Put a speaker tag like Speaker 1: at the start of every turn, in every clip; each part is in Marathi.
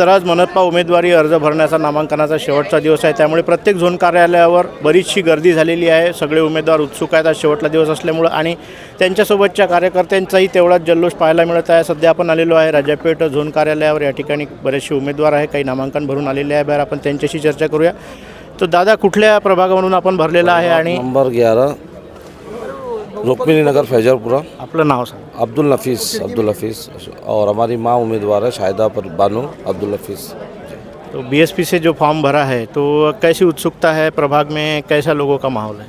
Speaker 1: तर आज मनपा उमेदवारी अर्ज भरण्याचा नामांकनाचा शेवटचा दिवस आहे. त्यामुळे प्रत्येक झोन कार्यालयावर बरीचशी गर्दी झालेली आहे. सगळे उमेदवार उत्सुक आहेत. आज शेवटला दिवस असल्यामुळं आणि त्यांच्यासोबतच्या कार्यकर्त्यांचाही तेवढाच जल्लोष पाहायला मिळत आहे. सध्या आपण आलेलो आहे राजापेठ झोन कार्यालयावर. या ठिकाणी बरेचसे उमेदवार आहे काही नामांकन भरून आलेले आहे. बाहेर आपण त्यांच्याशी चर्चा करूया. तर दादा कुठल्या प्रभागामधून आपण भरलेला आहे आणि
Speaker 2: नंबर ग्यारह रुक्मिणी नगर फैजलपुरा।
Speaker 1: आपलं नाव सांग.
Speaker 2: अब्दुल नफीस अब्दुल नफीस और हमारी माँ उम्मीदवार है शाहिदा पर बानो अब्दुल नफीस।
Speaker 1: तो बीएसपी से जो फॉर्म भरा है तो कैसी उत्सुकता है प्रभाग में कैसा लोगों का माहौल है?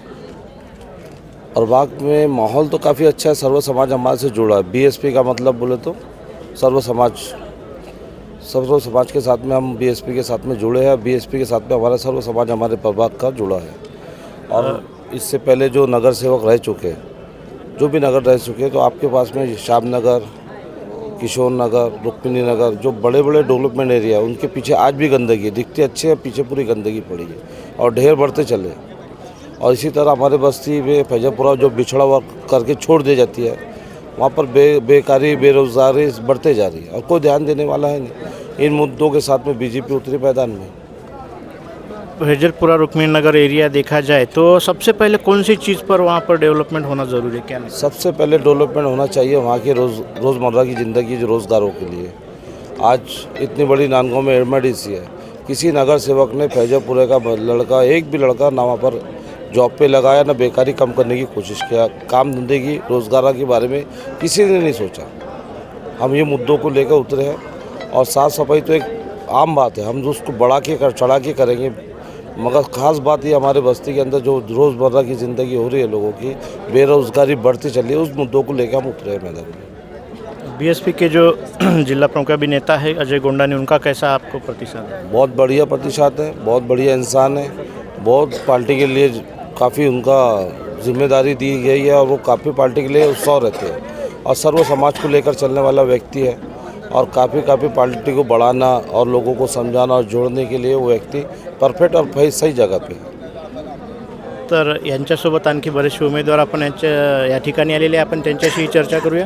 Speaker 2: प्रभाग में माहौल तो काफ़ी अच्छा है सर्व समाज हमारे से जुड़ा है। बीएसपी का मतलब बोले तो सर्व समाज सर्व समाज के साथ में हम बीएसपी के साथ में जुड़े हैं बीएसपी के साथ में हमारा सर्व समाज हमारे प्रभाग का जुड़ा है। और इससे पहले जो नगर सेवक रह चुके हैं जो भी नगर रह चुके तो आपके पास में श्याम नगर, किशोर नगर रुक्मिनी नगर, जो बड़े बड़े डेवलपमेंट एरिया है, उनके पीछे आज भी गंदगी है। दिखते अच्छे हैं, पीछे पूरी गंदगी पड़ी है और ढेर बढ़ते चले और इसी तरह हमारे बस्ती में फैजापुरा जो बिछड़ा हुआ करके छोड़ दी जाती है, वहाँ पर बे, बेकारी, बेरोजगारी बढ़ते जा रही है और कोई ध्यान देने वाला है नहीं। इन मुद्दों के साथ में बीजेपी उतरी मैदान में।
Speaker 1: भेजलपुरा रुक्मिणी नगर एरिया देखा जाए तो सबसे पहले कौन सी चीज़ पर वहाँ पर डेवलपमेंट होना ज़रूरी है? क्या नहीं?
Speaker 2: सबसे पहले डेवलपमेंट होना चाहिए वहाँ के रोज़, रोज़मर्रा की ज़िंदगी जो रोज़गारों के लिए। आज इतनी बड़ी नानगांव में एमआईडीसी है। किसी नगर सेवक ने फैजापुरे का लड़का, एक भी लड़का ना वहाँ पर जॉब पे लगाया, ना बेकारी कम करने की कोशिश किया। काम धंधे की, रोज़गार के बारे में किसी ने नहीं सोचा। हम ये मुद्दों को लेकर उतरे हैं और साफ़ सफ़ाई तो एक आम बात है। हम उसको बढ़ा के कर, चढ़ा के करेंगे। मगर ख़ास बात ये हमारे बस्ती के अंदर जो रोज़मर्रा की ज़िंदगी हो रही है लोगों की बेरोज़गारी बढ़ती चली है उस मुद्दों को लेकर हम उतरे हैं मैदान में।
Speaker 1: बीएसपी के जो जिला प्रमुख अभिनेता है अजय गोंडा ने उनका कैसा आपको प्रतिशत है?
Speaker 2: बहुत बढ़िया प्रतिशत है बहुत बढ़िया इंसान है बहुत पार्टी के लिए काफ़ी उनका ज़िम्मेदारी दी गई है और वो काफ़ी पार्टी के लिए उत्साह रहते हैं और सर्व समाज को लेकर चलने वाला व्यक्ति है। और काफ़ी काफ़ी पार्टी को बढ़ाना और लोगों को समझाना और जोड़ने के लिए वो व्यक्ति परफेक्ट और सही सही जगह पे है
Speaker 1: तर यांच्यासोबत आणखी बरेचसे उमेदवार आपण यांच्या या ठिकाणी आलेले आहे. आपण त्यांच्याशी चर्चा करूया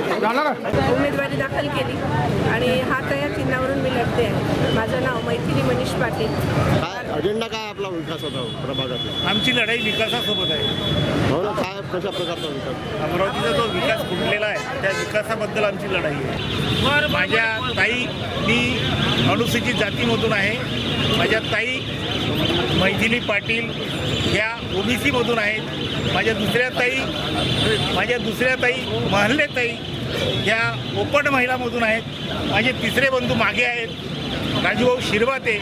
Speaker 3: उमेदवारी दाखल केली आणि हात या चिन्हावरून मी लढते आहे. माझं नाव मैथिली मनीष पाटील.
Speaker 4: काय अजेंडा काय आपला विकासाचा प्रभागातला?
Speaker 5: आमची लढाई विकासासोबत आहे.
Speaker 4: हो ना. कशा प्रकारचा विकास
Speaker 5: अमरावतीचा जो विकास फुटलेला आहे त्या विकासाबद्दल आमची लढाई आहे. माझ्या ताई मी अनुसूचित जातीमधून आहे. माझ्या ताई मैथिली पाटील ह्या ओबीसीमधून आहेत. माझ्या दुसऱ्या ताई माझ्या दुसऱ्या ताई महल्ले ताई ह्या ओपन महिलामधून आहेत. माझे तिसरे बंधू मागे आहेत. राजूभाऊ शिरवाते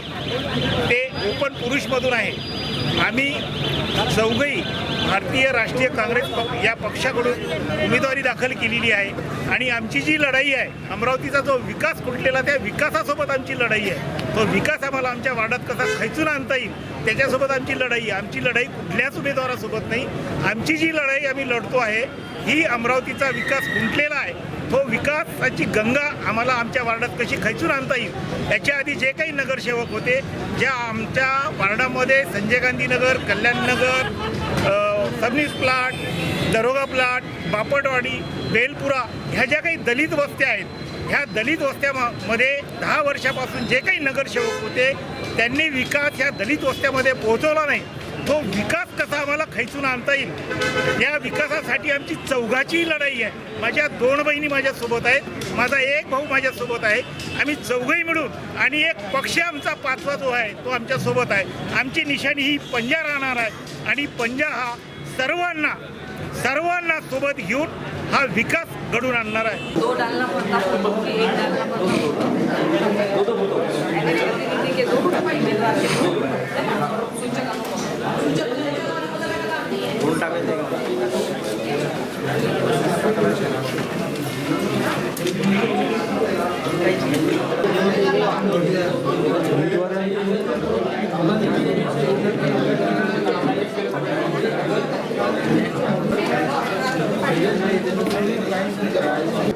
Speaker 5: ते ओपन पुरुषमधून आहे आम्ही चौघही भारतीय राष्ट्रीय काँग्रेस पक्ष या पक्षाकडून उमेदवारी दाखल केलेली आहे. आणि आमची जी लढाई आहे अमरावतीचा जो विकास फुटलेला त्या विकासासोबत आमची लढाई आहे. तो विकास आम्हाला आमच्या वाड्यात कसा खैचून आणता येईल त्याच्यासोबत आमची लढाई आहे. आमची लढाई कुठल्याच उमेदवारासोबत नाही. आमची जी लढाई आम्ही लढतो आहे ही अमरावतीचा विकास खुंटलेला आहे तो विकासाची गंगा आम्हाला आमच्या वार्डात कशी खैचून आणता येईल याच्या आधी जे काही नगरसेवक होते ज्या आमच्या वार्डामध्ये संजय गांधी नगर कल्याणनगर नगर सबनीस प्लाट दरोगा प्लाट बापटवाडी बेलपुरा ह्या ज्या काही दलित वस्त्या आहेत ह्या दलित वस्त्यामध्ये दहा वर्षापासून जे काही नगरसेवक होते त्यांनी विकास ह्या दलित वस्त्यामध्ये पोहोचवला नाही. तो विकास कसा आम्हाला खैचून आणता येईल? या विकासासाठी आमची चौघाची लढाई आहे. माझ्या दोन बहिणी माझ्यासोबत आहेत माझा एक भाऊ माझ्यासोबत आहे. आम्ही चौघही मिळून आणि एक पक्ष आमचा पाचवा जो आहे तो आमच्यासोबत आहे. आमची निशाणी ही पंजा राहणार आहे आणि पंजा हा सर्वांना सर्वांना सोबत घेऊन हा विकास घडून आणणार आहे.
Speaker 3: दो डालना पड़ता क्योंकि एक डालना पड़ता. प्रतिनिधि के दो रुपये मिल रहा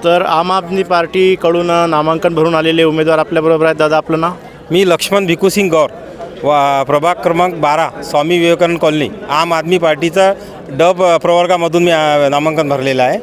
Speaker 1: तर आम आदमी पार्टीकडून नामांकन भरून आलेले उमेदवार आपल्याबरोबर आहेत. दादा आपलं नाव?
Speaker 6: मी लक्ष्मण भिकूसिंग गौर व प्रभाग क्रमांक बारा स्वामी विवेकानंद कॉलनी. आम आदमी पार्टीचा डब प्रवर्गामधून मी नामांकन भरलेलं आहे.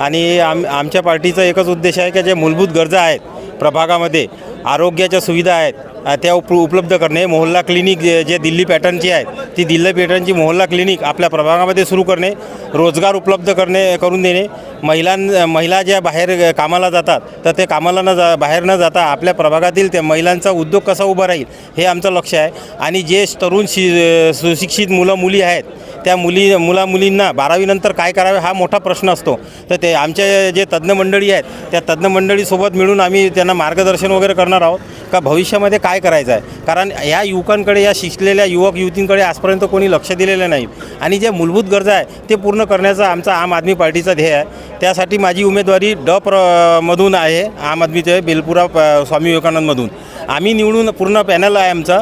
Speaker 6: आणि आम आमच्या पार्टीचा एकच उद्देश आहे की ज्या मूलभूत गरजा आहेत प्रभागामध्ये आरोग्याच्या सुविधा आहेत त्या उप उपलब्ध करणे. मोहल्ला क्लिनिक जे जे दिल्ली पॅटर्नची आहे ती दिल्ली पॅटर्नची मोहल्ला क्लिनिक आपल्या प्रभागामध्ये सुरू करणे रोजगार उपलब्ध करणे करून देणे. महिलां महिला ज्या बाहेर कामाला जातात तर ते कामाला न जा बाहेर न जाता आपल्या प्रभागातील त्या महिलांचा उद्योग कसा उभा राहील हे आमचं लक्ष आहे. आणि जे तरुण शि सुशिक्षित मुलं मुली आहेत त्या मुली मुला मुलींना बारावीनंतर काय करावे हा मोठा प्रश्न असतो. तर ते आमच्या जे तज्ज्ञ मंडळी आहेत त्या तज्ज्ञ मंडळीसोबत मिळून आम्ही त्यांना मार्गदर्शन वगैरे करणार आहोत का भविष्यामध्ये काय करायचं आहे? कारण या युवकांकडे या शिकलेल्या युवक युवतींकडे आजपर्यंत कोणी लक्ष दिलेलं नाही. आणि जे मूलभूत गरजा आहे ते पूर्ण करण्याचा आमचा आम आदमी पार्टीचा ध्येय आहे. त्यासाठी माझी उमेदवारी ड प्र मधून आहे. आम आदमीचे बेलपुरा स्वामी विवेकानंदमधून. आम्ही निवडून पूर्ण पॅनल आहे आमचा.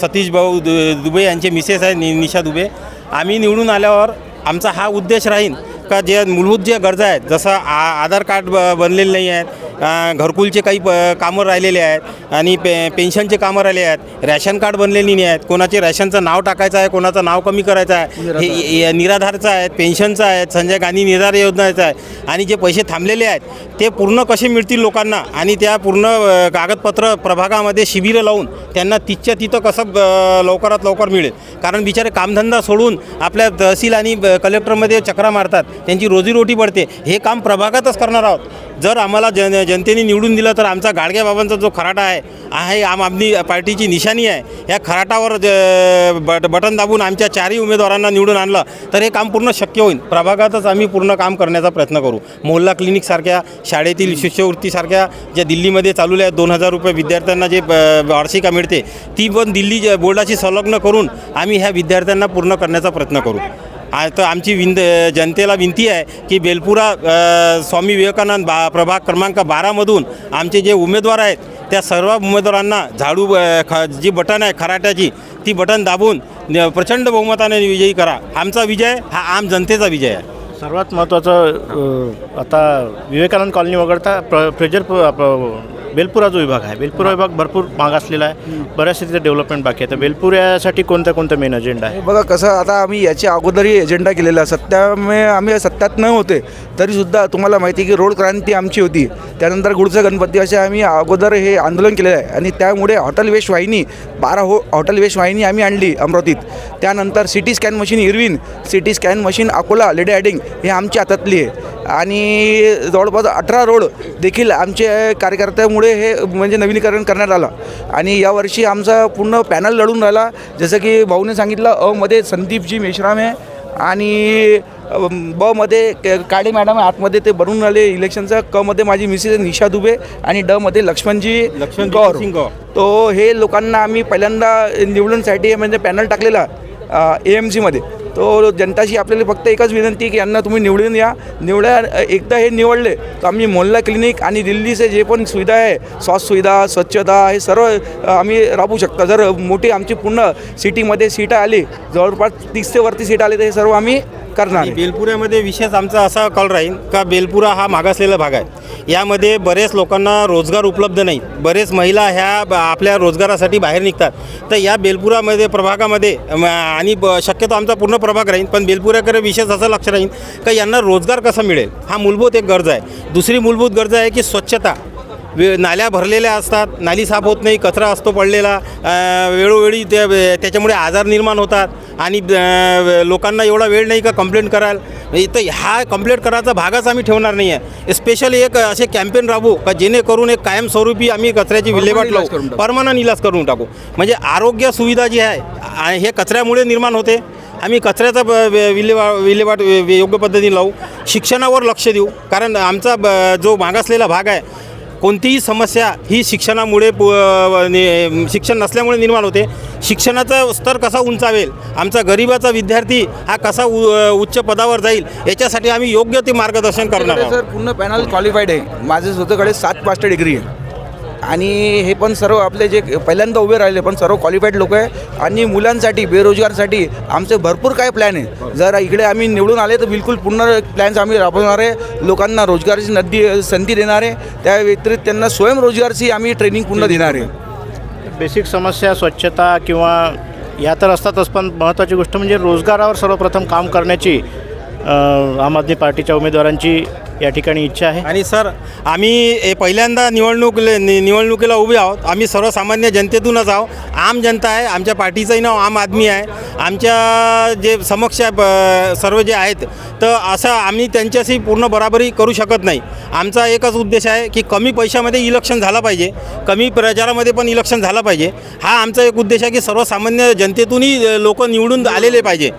Speaker 6: सतीश भाऊ दु दुबे यांचे मिसेस आहे नि निशा दुबे. आम्ही निवडून आल्यावर आमचा हा उद्देश राहील का जे मूलभूत जे गरजा आहेत जसं आ आधार कार्ड ब बनलेले नाही आहेत घरकुलचे काही प कामं राहिलेले आहेत आणि पे पेन्शनचे कामं राहिले आहेत. रॅशन कार्ड बनलेली नाही आहेत. कोणाचे रॅशनचं नाव टाकायचं आहे कोणाचं नाव कमी करायचं आहे. हे निराधारचं आहे पेन्शनचं आहे संजय गांधी निराधार योजनेचं आहे आणि जे पैसे थांबलेले आहेत ते पूर्ण कसे मिळतील लोकांना? आणि त्या पूर्ण कागदपत्र प्रभागामध्ये शिबिरं लावून त्यांना तिथच्या तिथं कसं लवकरात लवकर मिळेल? कारण बिचारे कामधंदा सोडून आपल्या तहसील आणि कलेक्टरमध्ये चक्रा मारतात. त्यांची रोजीरोटी पडते. हे काम प्रभागातच करणार आहोत. जर आम्हाला जन जनतेने निवडून दिलं तर आमचा गाडगेबाबांचा जो खराटा आहे आहे आम आमनी पार्टीची निशाणी आहे. या खराटावर ज- बट बटन दाबून आमच्या चारही उमेदवारांना निवडून आणलं तर हे काम पूर्ण शक्य होईल. प्रभागातच आम्ही पूर्ण काम करण्याचा प्रयत्न करू. मोहल्ला क्लिनिकसारख्या शाळेतील शिष्यवृत्तीसारख्या ज्या दिल्लीमध्ये चालू आहेत दोन हजार रुपये विद्यार्थ्यांना जे वार्षिका मिळते ती पण दिल्ली ज- बोर्डाशी संलग्न करून आम्ही ह्या विद्यार्थ्यांना पूर्ण करण्याचा प्रयत्न करू. आता आमची विंद जनतेला विनंती आहे की बेलपुरा स्वामी विवेकानंद बा प्रभाग क्रमांक बारामधून आमचे जे उमेदवार आहेत त्या सर्व उमेदवारांना झाडू ख जी बटन आहे खराट्याची ती बटन दाबून न- प्रचंड बहुमताने विजयी करा. आमचा विजय हा आम जनतेचा विजय आहे.
Speaker 1: सर्वात महत्त्वाचं आता विवेकानंद कॉलनी वगळता प्र प्रेजर प- बेलपुरा जो विभाग आहे बेलपुरा विभाग भरपूर मागासलेला आहे बऱ्याचशा तिथे डेव्हलपमेंट बाकी आहे. तर बेलपुऱ्यासाठी कोणत्या कोणत्या मेन अजेंडा आहे?
Speaker 7: बघा कसं आता आम्ही याच्या अगोदरही एजेंडा केलेला सत्यामुळे आम्ही सत्यात न होते तरीसुद्धा तुम्हाला माहिती आहे की रोड क्रांती आमची होती. त्यानंतर गुडचा गणपती असे आम्ही अगोदर हे आंदोलन केलेलं आहे. आणि त्यामुळे हॉटेल वेश वाहिनी बारा हो हॉटेल वेश वाहिनी आम्ही आणली अमरावतीत. त्यानंतर C T scan machine Irwin C T scan machine Akola lady Hardinge हे आमच्या हातातली आहे. आणि जवळपास अठरा रोड देखील आमचे कार्यकर्त्यामुळे हे म्हणजे नवीनीकरण करण्यात आलं. आणि यावर्षी आमचा पूर्ण पॅनल लढून राहिला. जसं की भाऊने सांगितलं अ मध्ये संदीपजी मेश्राम आहे आणि ब मध्ये क- काळे मॅडम आहे. आतमध्ये ते बनवून आले इलेक्शनचं क मध्ये माझी मिसेस निशा दुबे आणि ड मध्ये लक्ष्मणजी
Speaker 6: लक्ष्मण
Speaker 7: गौर. तो हे लोकांना आम्ही पहिल्यांदा निवडूनसाठी म्हणजे पॅनल टाकलेला ए एम सीमध्ये तो जनताशी आपल्याला फक्त एकच विनंती आहे की यांना तुम्ही निवडून या. निवड्या एकदा हे निवडले तर आम्ही मोहल्ला क्लिनिक आणि दिल्लीचे जे पण सुविधा आहे स्वास्थ्य सुविधा स्वच्छता हे सर्व आम्ही राबवू शकतो. जर मोठी आमची पूर्ण सिटीमध्ये सीटं आली जवळपास तीस ते वरती सीट आली तर हे सर्व आम्ही करणार.
Speaker 6: बेलपुऱ्यामध्ये विशेष आमचा असा कॉल राहील का बेलपुरा हा मागासलेला भाग आहे. यामध्ये बरेच लोकांना रोजगार उपलब्ध नाही. बरेच महिला ह्या आपल्या रोजगारासाठी बाहेर निघतात. तर या बेलपुरामध्ये प्रभागामध्ये आणि ब शक्यतो आमचा पूर्ण प्रभाग राहील पण बेलपुऱ्याकडे विशेष असं लक्ष राहील का यांना रोजगार कसा मिळेल? हा मूलभूत एक गरज आहे. दुसरी मूलभूत गरज आहे की स्वच्छता. वे नाल्या भरलेल्या असतात नाली साफ होत नाही कचरा असतो पडलेला वेळोवेळी ते त्याच्यामुळे आजार निर्माण होतात आणि लोकांना एवढा वेळ नाही का कंप्लेंट कराल तर हा कंप्लेंट करायचा भागच आम्ही ठेवणार नाही आहे. स्पेशली एक असे कॅम्पेन राबवू का जेणेकरून एक कायमस्वरूपी आम्ही कचऱ्याची विल्हेवाट लावू. परमानंट इलाज करून टाकू. म्हणजे आरोग्य सुविधा जी आहे हे कचऱ्यामुळे निर्माण होते. आम्ही कचऱ्याचा विल्हेवा विल्हेवाट योग्य पद्धतीने लावू. शिक्षणावर लक्ष देऊ. कारण आमचा ब जो मागासलेला भाग आहे कोणतीही समस्या ही शिक्षणामुळे शिक्षण नसल्यामुळे निर्माण होते. शिक्षणाचा स्तर कसा उंचावेल आमचा गरिबाचा विद्यार्थी हा कसा उ- उच्च पदावर जाईल याच्यासाठी आम्ही योग्य ते मार्गदर्शन करणार आहोत.
Speaker 7: सर पूर्ण पॅनल क्वालिफाईड आहे. माझे स्वतःकडे सात मास्टर डिग्री आहे. आणि हे पण सर्व आपले जे पहिल्यांदा उभे राहिले पण सर्व क्वालिफाईड लोक आहे. आणि मुलांसाठी बेरोजगारसाठी आमचे भरपूर काय प्लॅन आहे. जर इकडे आम्ही निवडून आले तर बिलकुल पूर्ण प्लॅन्स आम्ही राबवणार आहे. लोकांना रोजगाराची नदी संधी देणार आहे. त्या व्यतिरिक्त त्यांना स्वयंरोजगारची आम्ही ट्रेनिंग पूर्ण देणार आहे.
Speaker 1: बेसिक समस्या स्वच्छता किंवा या तर असतातच पण महत्त्वाची गोष्ट म्हणजे रोजगारावर सर्वप्रथम काम करण्याची आम आदमी पार्टीच्या उमेदवारांची या ठिकाणी इच्छा आहे.
Speaker 6: आणि सर आम्ही पहिल्यांदा निवडणूक नि- निवडणुकीला उभे आहोत. आम्ही सर्वसामान्य जनतेतूनच आहोत. आम जनता आहे. आमच्या पार्टीचंही नाव आम आदमी आहे. आमच्या जे समक्ष आहे, सर्व जे आहेत तर असं आम्ही त्यांच्याशी पूर्ण बराबरी करू शकत नाही. आमचा एकच उद्देश आहे की कमी पैशामध्ये इलेक्शन झालं पाहिजे. कमी प्रचारामध्ये पण इलेक्शन झालं पाहिजे. हा आमचा एक उद्देश आहे की सर्वसामान्य जनतेतूनही लोक निवडून आलेले पाहिजे.